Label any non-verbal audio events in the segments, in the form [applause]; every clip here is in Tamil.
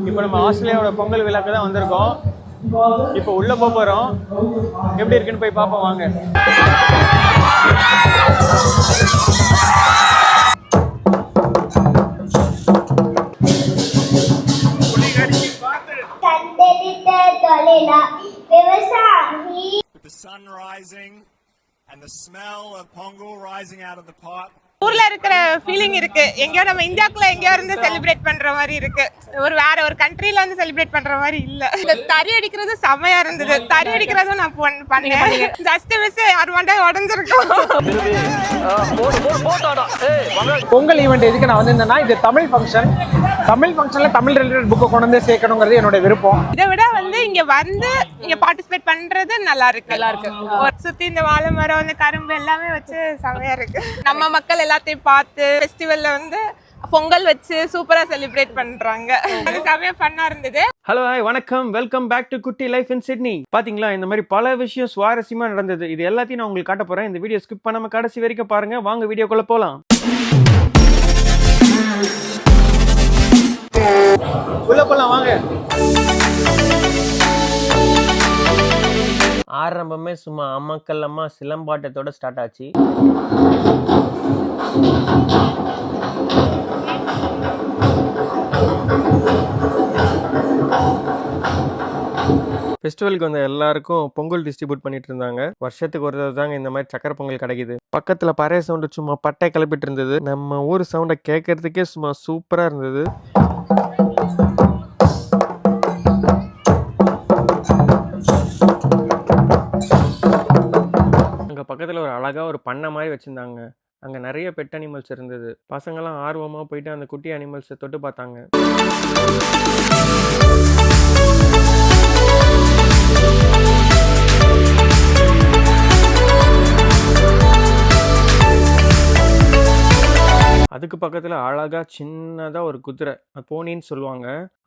இப்போ நம்ம ஆஸ்திரேலியாவோட பொங்கல் விழாக்கு தான் வந்திருக்கோம் இப்போ உள்ள போக போகிறோம் எப்படி இருக்குன்னு போய் பார்ப்போம் வாங்க with the sun rising and the smell of pongal rising out of the pot. ஊர்ல இருக்கிற ஃபீலிங் இருக்கு. எங்கேயோ நம்ம இந்தியாக்குள்ள எங்கேயோ இருந்து செலிப்ரேட் பண்ற மாதிரி இருக்கு. ஒரு வேற ஒரு கண்ட்ரில வந்து செலிப்ரேட் பண்ற மாதிரி இல்ல. இந்த தறி அடிக்கிறது செமையா இருந்தது. தறி அடிக்கிறதும் நான் பண்- பண்ணேன். ஜஸ்ட் மிஸ் யார் மண்டே உடஞ்சிருக்கும். பொங்கல் ஈவெண்ட் எதுக்கு நான் வந்திருந்தேன்னா இது தமிழ் ஃபங்க்ஷன் தமிழ் ஃபங்க்ஷன்ல தமிழ் ரிலேட்டட் புக்கை கொண்டு வந்து சேர்க்கணுங்கிறது என்னோட விருப்பம். இதை விட வந்து இங்க வந்து இங்க பார்ட்டிசிபேட் பண்றது நல்லா இருக்கு. நல்லா இருக்கு. ஒரு சுத்தி இந்த வாழை மரம் இந்த கரும்பு எல்லாமே வச்சு செமையா இருக்கு. நம்ம மக்கள் எல்லாத்தையும் பார்த்து ஃபெஸ்டிவல்ல வந்து பொங்கல் வச்சு சூப்பரா செலிப்ரேட் பண்றாங்க. அது செமையா ஃபன்னா இருந்தது. ஹலோ ஹாய் வணக்கம். Welcome back to Kutty life in Sydney பாத்தீங்களா இந்த மாதிரி பல விஷயம் சுவாரஸ்யமா நடந்தது. இது எல்லாத்தையும் நான் உங்களுக்கு காட்ட போறேன். இந்த வீடியோ ஸ்கிப் பண்ணாம கடைசி வரைக்கும் பாருங்க. வாங்க வீடியோக்குள்ள போலாம். உள்ள போலாம் வாங்க. ஆரம்பமே சும்மா அம்மக்கல்லம்மா சிலம்பாட்டத்தோட ஸ்டார்ட் ஆச்சு. ஃபெஸ்டிவலுக்கு வந்த எல்லாருக்கும் பொங்கல் டிஸ்ட்ரிபியூட் பண்ணிட்டு இருந்தாங்க. வருஷத்துக்கு ஒரு தடவை தாங்க இந்த மாதிரி சக்கரை பொங்கல் கிடைக்குது. பக்கத்துல பறைய சவுண்டு சும்மா பட்டை கிளப்பிட்டு இருந்தது. நம்ம ஊர் சவுண்டை கேட்கறதுக்கே சும்மா சூப்பரா இருந்தது. அங்கே பக்கத்தில் ஒரு அழகாக ஒரு பண்ணை மாதிரி வச்சுருந்தாங்க. அங்கே நிறைய பெட் அனிமல்ஸ் இருந்தது. பசங்களாம் ஆர்வமாக போயிட்டு அந்த குட்டி அனிமல்ஸை தொட்டு பார்த்தாங்க. அதுக்கு பக்கத்தில் அழகாக சின்னதாக ஒரு குதிரை போனின்னு சொல்லுவாங்க.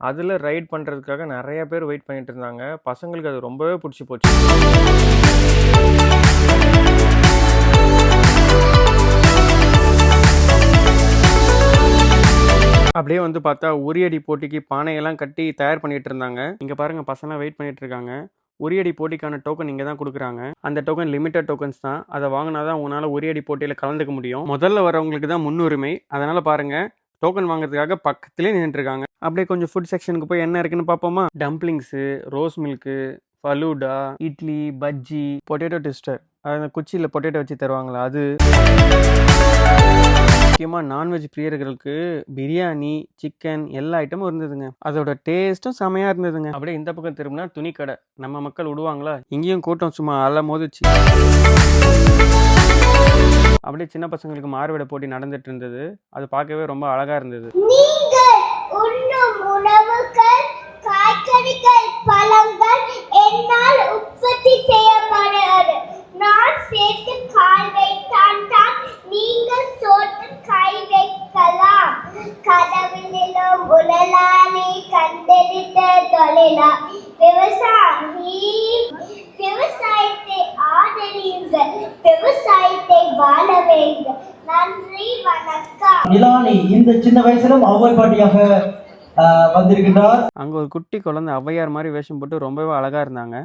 அதில் ரைட் பண்ணுறதுக்காக நிறைய பேர் வெயிட் பண்ணிட்டு இருந்தாங்க. பசங்களுக்கு அது ரொம்பவே பிடிச்சி போச்சு. அப்படியே வந்து பார்த்தா உரியடி போட்டிக்கு பானையெல்லாம் கட்டி தயார் பண்ணிட்டு இருந்தாங்க. இங்கே பாருங்க பசங்க வெயிட் பண்ணிட்டு இருக்காங்க. உரியடி போட்டிக்கான டோக்கன் இங்கே தான் கொடுக்குறாங்க. அந்த டோக்கன் லிமிட்டட் டோக்கன்ஸ் தான். அதை வாங்கினா தான் உங்களால் உரியடி போட்டியில் கலந்துக்க முடியும். முதல்ல வரவங்களுக்கு தான் முன்னுரிமை. அதனால் பாருங்கள் டோக்கன் வாங்குறதுக்காக பக்கத்துலேயே நின்றுருக்காங்க அப்படியே கொஞ்சம் ஃபுட் செக்ஷனுக்கு போய் என்ன இருக்குன்னு பார்ப்போமா? Dumplings rose milk falooda idli bajji potato twister அந்த குச்சியில் பொட்டேட்டோ வச்சு தருவாங்களா? அது. முக்கியமாக நான்வெஜ் பிரியர்களுக்கு பிரியாணி சிக்கன் எல்லா ஐட்டமும் இருந்ததுங்க. அதோட டேஸ்ட்டும் செமையாக இருந்ததுங்க. அப்படியே இந்த பக்கம் திரும்பினா துணிக்கடை. நம்ம மக்கள் விடுவாங்களா? இங்கேயும் கூட்டம் சும்மா அல மோதிச்சு. அப்படியே சின்ன பசங்களுக்கு மாறுவிட போட்டி நடந்துட்டு இருந்தது. அது பார்க்கவே ரொம்ப அழகாக இருந்தது. நிலானி இந்த சின்ன வயசிலும் அவ்வை பாட்டியாக வந்திருக்கின்றார். அங்கே ஒரு குட்டி குழந்தை ஔவையார் மாதிரி வேஷம் போட்டு ரொம்பவே அழகா இருந்தாங்க.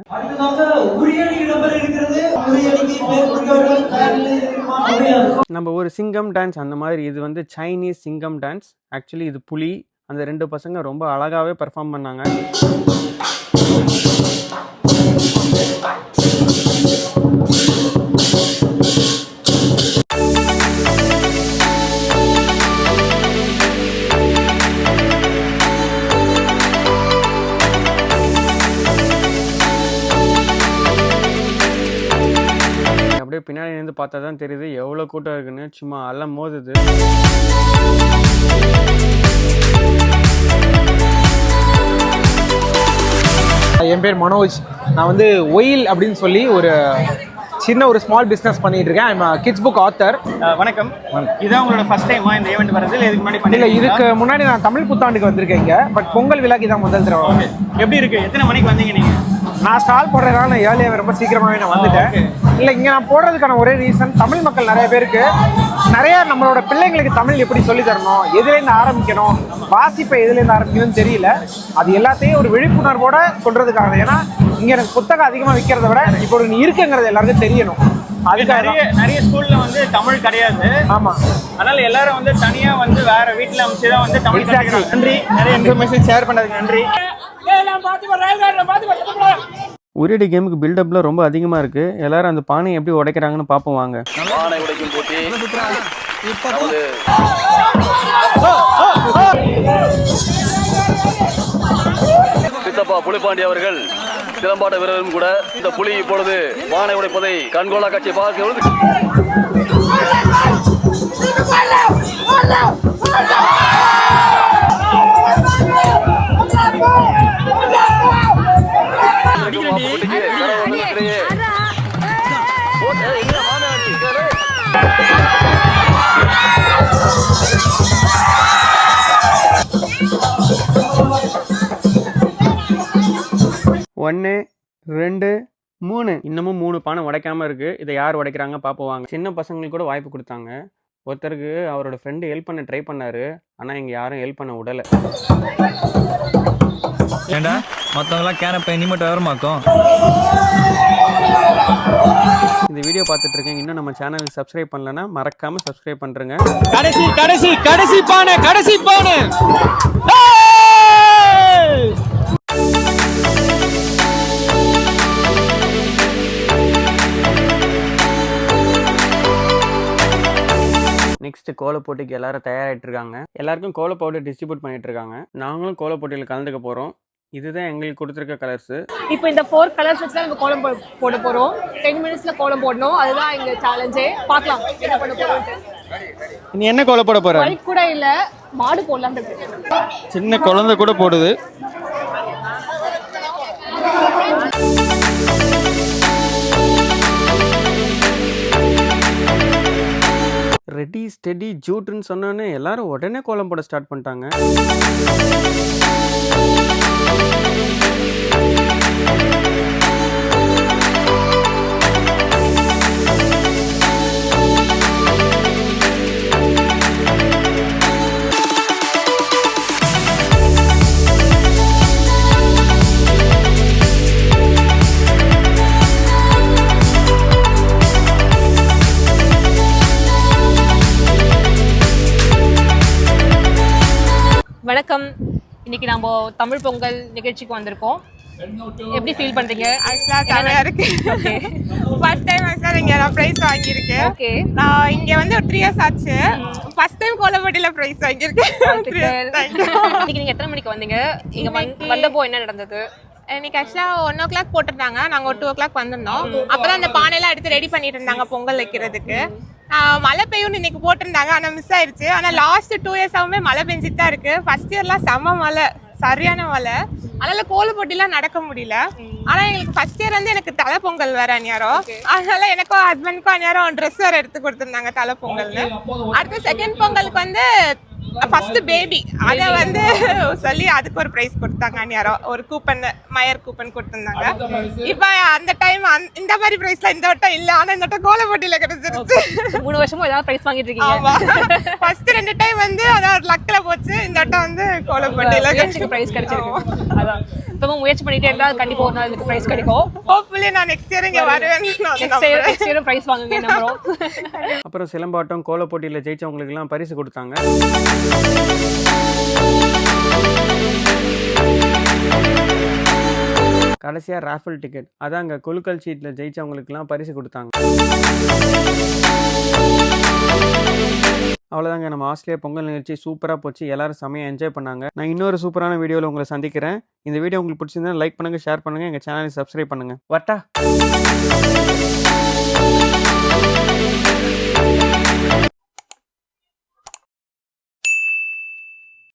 நம்ம ஒரு சிங்கம் டான்ஸ் அந்த மாதிரி இது வந்து சைனீஸ் சிங்கம் டான்ஸ். ஆக்சுவலி இது புலி. அந்த ரெண்டு பசங்க ரொம்ப அழகாவே பெர்ஃபார்ம் பண்ணாங்க. அப்படியே பின்னாடி இருந்து பார்த்தா தான் தெரியுது எவ்வளோ கூட்டம் இருக்குன்னு. சும்மா அலம் மோதுது. என் பேர் மனோஜ். நான் வந்து ஒயில் அப்படின்னு சொல்லி ஒரு சின்ன ஒரு ஸ்மால் பிஸ்னஸ் பண்ணிட்டு இருக்கேன். ஐம் கிட்ஸ் புக் ஆத்தர் வணக்கம். இதான் உங்களோட ஃபர்ஸ்ட் டைமா இந்த ஈவெண்ட் வரது இல்லை இதுக்கு முன்னாடி இல்ல? இதுக்கு முன்னாடி நான் தமிழ் புத்தாண்டுக்கு வந்திருக்கேன் இங்க. பட் பொங்கல் விழாக்கு தான் முதல் தடவை. எப்படி இருக்கு? எத்தனை மணிக்கு வந்தீங்க நீங்க? நான் ஸ்டால் போடுறதுனால நான் ஏர்லியாக ரொம்ப சீக்கிரமாகவே நான் வந்துட்டேன். இல்லை இங்கே நான் போடுறதுக்கான ஒரே ரீசன் தமிழ் மக்கள் நிறைய பேருக்கு நிறைய நம்மளோட பிள்ளைங்களுக்கு தமிழ் எப்படி சொல்லி தரணும் எதுலேருந்து ஆரம்பிக்கணும் வாசிப்பை எதுலேருந்து ஆரம்பிக்கணும்னு தெரியல. அது எல்லாத்தையும் ஒரு விழிப்புணர்வோட சொல்றதுக்காக ஏன்னா இங்கே எனக்கு புத்தகம் அதிகமாக விற்கிறத விட இப்போ ஒரு இருக்குங்கிறது எல்லாருக்கும் தெரியணும். அதுக்காக நிறைய நிறைய ஸ்கூல்ல வந்து தமிழ் கிடையாது. ஆமாம் அதனால எல்லாரும் வந்து தனியா வந்து வேற வீட்ல அமைச்சு தான் வந்து தமிழ். நன்றி. நிறைய இன்ஃபர்மேஷன் ஷேர் பண்ணதுக்கு நன்றி. உரியடி கேமுக்கு பில்டப்ல ரொம்ப அதிகமா இருக்கு எல்லாரும் அந்த பானையை எப்படி உடைக்கிறாங்கன்னு பார்ப்போம் வாங்க பானை உடைக்கும் போட்டி நமது சித்தப்பா புலிபாண்டி அவர்கள் சிலம்பாட்ட வீரரும் கூட இந்த புலி இப்பொழுது பானை உடைப்பதை கண்கோலா காட்சி பார்க்கிறது ஒன்று ரெண்டு மூணு. இன்னமும் மூணு பானை உடைக்காம இருக்கு. இதை யார் உடைக்கிறாங்க பார்ப்போம் வாங்க. சின்ன பசங்களுக்கு கூட வாய்ப்பு கொடுத்தாங்க. ஒருத்தருக்கு அவரோட ஃப்ரெண்டு ஹெல்ப் பண்ண ட்ரை பண்ணாரு. ஆனால் இங்கே யாரும் ஹெல்ப் பண்ண விடலை ஏண்டா? மற்றவங்களாம் கேனப்பை மட்டும் விவரமாக்கும் இந்த வீடியோ பார்த்துட்டு இருக்கீங்க இன்னும் நம்ம சேனலுக்கு சப்ஸ்கிரைப் பண்ணலன்னா மறக்காம சப்ஸ்கிரைப் பண்ணுறேங்க கடைசி கடைசி கடைசி பானை கடைசி பானை. கோல போட்டிக்கு எல்லாரும் தயாராகிட்டு இருக்காங்க எல்லாருக்கும் கோல பவுடர் டிஸ்ட்ரிபியூட் பண்ணிட்டு இருக்காங்க நாங்களும் கோல போட்டியில் கலந்துக்க போகிறோம் இதுதான் எங்களுக்கு கொடுத்துருக்க கலர்ஸ் இப்போ இந்த ஃபோர் கலர்ஸ் வச்சு தான் நம்ம கோலம் போ- போட போறோம். டென் மினிட்ஸ்ல கோலம் போடணும். அதுதான் எங்க சேலஞ்சே பார்க்கலாம். என்ன பண்ண போறோம்ட்டு நீ என்ன கோல போட போற? கூட இல்ல மாடு போடலாம் சின்ன குழந்தை கூட போடுது. ரெடி ஸ்டெடி ஜூட்டுன்னு சொன்னோன்னே எல்லாரும் உடனே கோலம் போட ஸ்டார்ட் பண்ணிட்டாங்க. வணக்கம். இன்னைக்கு நம்ம தமிழ் பொங்கல் நிகழ்ச்சிக்கு வந்திருக்கோம். எப்படி ஃபீல் பண்றீங்க? ஆக்சுவலாக செமையாக இருக்கு. ஃபர்ஸ்ட் டைம் ஆக்சுவலாக இங்கே நான் ப்ரைஸ் வாங்கியிருக்கேன். ஓகே நான் இங்கே வந்து ஒரு த்ரீ இயர்ஸ் ஆச்சு. ஃபர்ஸ்ட் டைம் கோலப்பட்டியில் ப்ரைஸ் வாங்கியிருக்கேன். இன்னைக்கு நீங்க எத்தனை மணிக்கு வந்தீங்க? இங்க வந்து- வந்தப்போ என்ன நடந்தது? இன்னைக்கு ஆக்சுவலாக ஒன் ஓ கிளாக் போட்டிருந்தாங்க. நாங்கள் ஒரு டூ ஓ கிளாக் வந்திருந்தோம். அப்போ தான் அந்த பானையெல்லாம் எடுத்து ரெடி பண்ணிட்டு இருந்தாங்க பொங்கல் வைக்கிறதுக்கு. மழை பெய்யும்னு இன்னைக்கு போட்டிருந்தாங்க. ஆனால் மிஸ் ஆயிருச்சு. ஆனால் லாஸ்ட் டூ இயர்ஸாவுமே மழை பெஞ்சிட்டு தான் இருக்கு. ஃபர்ஸ்ட் இயர்லாம் செம்ம மழை. சரியான மழை. அதனால கோல போட்டிலாம் நடக்க முடியல. ஆனா எங்களுக்கு ஃபர்ஸ்ட் இயர் வந்து எனக்கு தலை பொங்கல் வேற அந்நேரம் அதனால எனக்கும் ஹஸ்பண்டுக்கும் அந்நேரம் ட்ரெஸ் வேற எடுத்து கொடுத்துருந்தாங்க தலை பொங்கல்னு. அடுத்து செகண்ட் பொங்கலுக்கு வந்து ஃபர்ஸ்ட் பேபி அதை வந்து சொல்லி அதுக்கு ஒரு ப்ரைஸ் கொடுத்தாங்க அந்நேரம் ஒரு கூப்பன் மயர் கூப்பன் கொடுத்துருந்தாங்க. இப்போ அந்த டைம் இந்த மாதிரி ப்ரைஸ்லாம் இந்த வட்டம் இல்லை. ஆனா இந்த வட்டம் கோல போட்டியில கிடைச்சிருச்சு. மூணு வருஷமா ஏதாவது பிரைஸ் வாங்கிட்டு இருக்கீங்க. ஃபர்ஸ்ட் ரெண்டு டைம் வந்து அதான் ஒரு லக்ல போச்சு. இந்த வட்டம் வந்து கோலப்பட்டியில முயற்சிக்கு பிரைஸ் கிடைச்சிருக்கு. அதான். இப்பவும் முயற்சி பண்ணிட்டே இருந்தா கண்டிப்பா ஒரு நாள் பிரைஸ் கிடைக்கும். ஹோப்ஃபுல்லி நான் நெக்ஸ்ட் இயர் இங்க வருவேன்னு நான் நெக்ஸ்ட் இயர். நெக்ஸ்ட் இயரும் பிரைஸ் வாங்குங்க நம்புறோம் [laughs] அப்புறம் சிலம்பாட்டம் கோல போட்டியில் ஜெயிச்சவங்களுக்கெல்லாம் பரிசு கொடுத்தாங்க. கடைசியாக ராஃபிள் டிக்கெட் அதான் அங்கே குலுக்கல் சீட்டில் ஜெயிச்சவங்களுக்கெல்லாம் பரிசு கொடுத்தாங்க. அவ்வளோதாங்க நம்ம ஆஸ்திரேலியா பொங்கல் நிகழ்ச்சி சூப்பராக போச்சு. எல்லாரும் செமையாக என்ஜாய் பண்ணாங்க. நான் இன்னொரு சூப்பரான வீடியோவில் உங்களை சந்திக்கிறேன். இந்த வீடியோ உங்களுக்கு பிடிச்சிருந்தா லைக் பண்ணுங்கள் ஷேர் பண்ணுங்கள் எங்கள் சேனலை சப்ஸ்கிரைப் பண்ணுங்கள் வட்டா